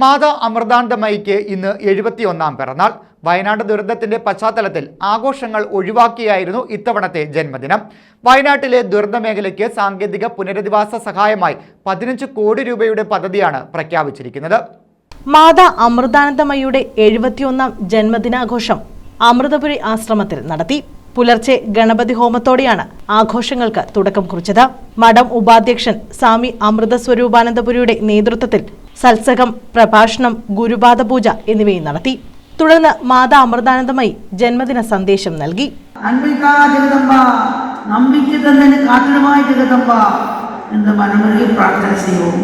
മാതാ അമൃതാനന്ദമയിക്ക് ഇന്ന് എഴുപത്തിയൊന്നാം പിറന്നാൾ. വയനാട് ദുരന്തത്തിന്റെ പശ്ചാത്തലത്തിൽ ആഘോഷങ്ങൾ ഒഴിവാക്കിയായിരുന്നു ഇത്തവണത്തെ ജന്മദിനം. വയനാട്ടിലെ ദുരന്ത മേഖലയ്ക്ക് സാങ്കേതിക പുനരധിവാസ സഹായമായി പതിനഞ്ച് കോടി രൂപയുടെ പദ്ധതിയാണ് പ്രഖ്യാപിച്ചിരിക്കുന്നത്. മാതാ അമൃതാനന്ദമയുടെ എഴുപത്തിയൊന്നാം ജന്മദിനാഘോഷം അമൃതപുരി ആശ്രമത്തിൽ നടത്തി. പുലർച്ചെ ഗണപതി ഹോമത്തോടെയാണ് ആഘോഷങ്ങൾക്ക് തുടക്കം കുറിച്ചത്. മഠം ഉപാധ്യക്ഷൻ സ്വാമി അമൃതസ്വരൂപാനന്ദപുരിയുടെ നേതൃത്വത്തിൽ സത്സംഗം പ്രഭാഷണം ഗുരുപാദ പൂജ എന്നിവയും നടത്തി. തുടർന്ന് മാതാ അമൃതാനന്ദമായി ജന്മദിന സന്ദേശം നൽകി. നമ്പിക്ക് തന്നെ കാരണമായി ജഗദമ്പ എന്ന് മനമുരുകി പ്രാർത്ഥന ചെയ്യും.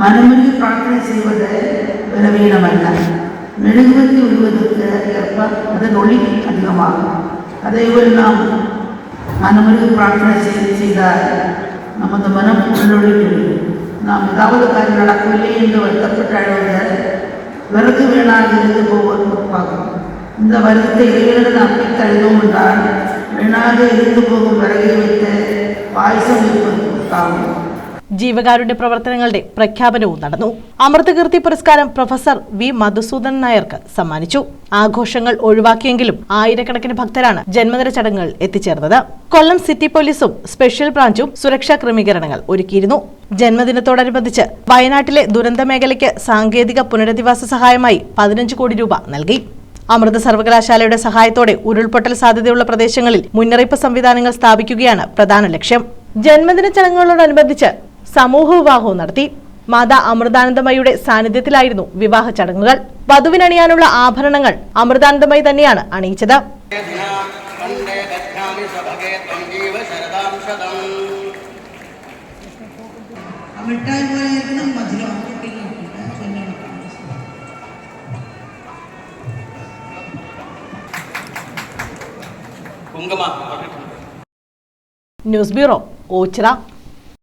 മനമുരുകി പ്രാർത്ഥന ചെയ്യുന്നത് ബലവീനമല്ല மெழுகுவத்தி விடுவதற்கு ஏற்ப அதன் ஒளி அதிகமாகும் அதேபோல் நாம் மனமொழி பிரார்த்தனை செய்து செய்தால் நமது மனம் உள்ளொழிக்கும் நாம் ஏதாவது காரியம் நடக்கவில்லை என்று வருத்தப்பட்டு அழுவத வருது வேணால் இருந்து போவோர் பொறுப்பாகும் இந்த வருத்தத்தை இறைவனிடம் நம்பிக்கை அழுதும் என்றால் வேணாக இருந்து போகும் விறகை வைத்த பாயசம் இருப்பது பொறுப்பாகும் ജീവകാരുണ്യ പ്രവർത്തനങ്ങളുടെ പ്രഖ്യാപനവും നടന്നു. അമൃതകീർത്തി പുരസ്കാരം പ്രൊഫസർ വി മധുസൂദൻ നായർക്ക് സമ്മാനിച്ചു. ആഘോഷങ്ങൾ ഒഴിവാക്കിയെങ്കിലും ആയിരക്കണക്കിന് ഭക്തരാണ് ജന്മദിന ചടങ്ങുകൾ എത്തിച്ചേർന്നത്. കൊല്ലം സിറ്റി പോലീസും സ്പെഷ്യൽ ബ്രാഞ്ചും സുരക്ഷാ ക്രമീകരണങ്ങൾ ഒരുക്കിയിരുന്നു. ജന്മദിനത്തോടനുബന്ധിച്ച് വയനാട്ടിലെ ദുരന്ത മേഖലയ്ക്ക് സാങ്കേതിക പുനരധിവാസ സഹായമായി പതിനഞ്ച് കോടി രൂപ നൽകി. അമൃത സർവകലാശാലയുടെ സഹായത്തോടെ ഉരുൾപൊട്ടൽ സാധ്യതയുള്ള പ്രദേശങ്ങളിൽ മുന്നറിയിപ്പ് സംവിധാനങ്ങൾ സ്ഥാപിക്കുകയാണ് പ്രധാന ലക്ഷ്യം. ജന്മദിന ചടങ്ങുകളോടനുബന്ധിച്ച് സമൂഹ വിവാഹവും നടത്തി. മാതാ അമൃതാനന്ദമയുടെ സാന്നിധ്യത്തിലായിരുന്നു വിവാഹ ചടങ്ങുകൾ. വധുവിനണിയാനുള്ള ആഭരണങ്ങൾ അമൃതാനന്ദമയി തന്നെയാണ് അണിയിച്ചത്. News bureau Ochira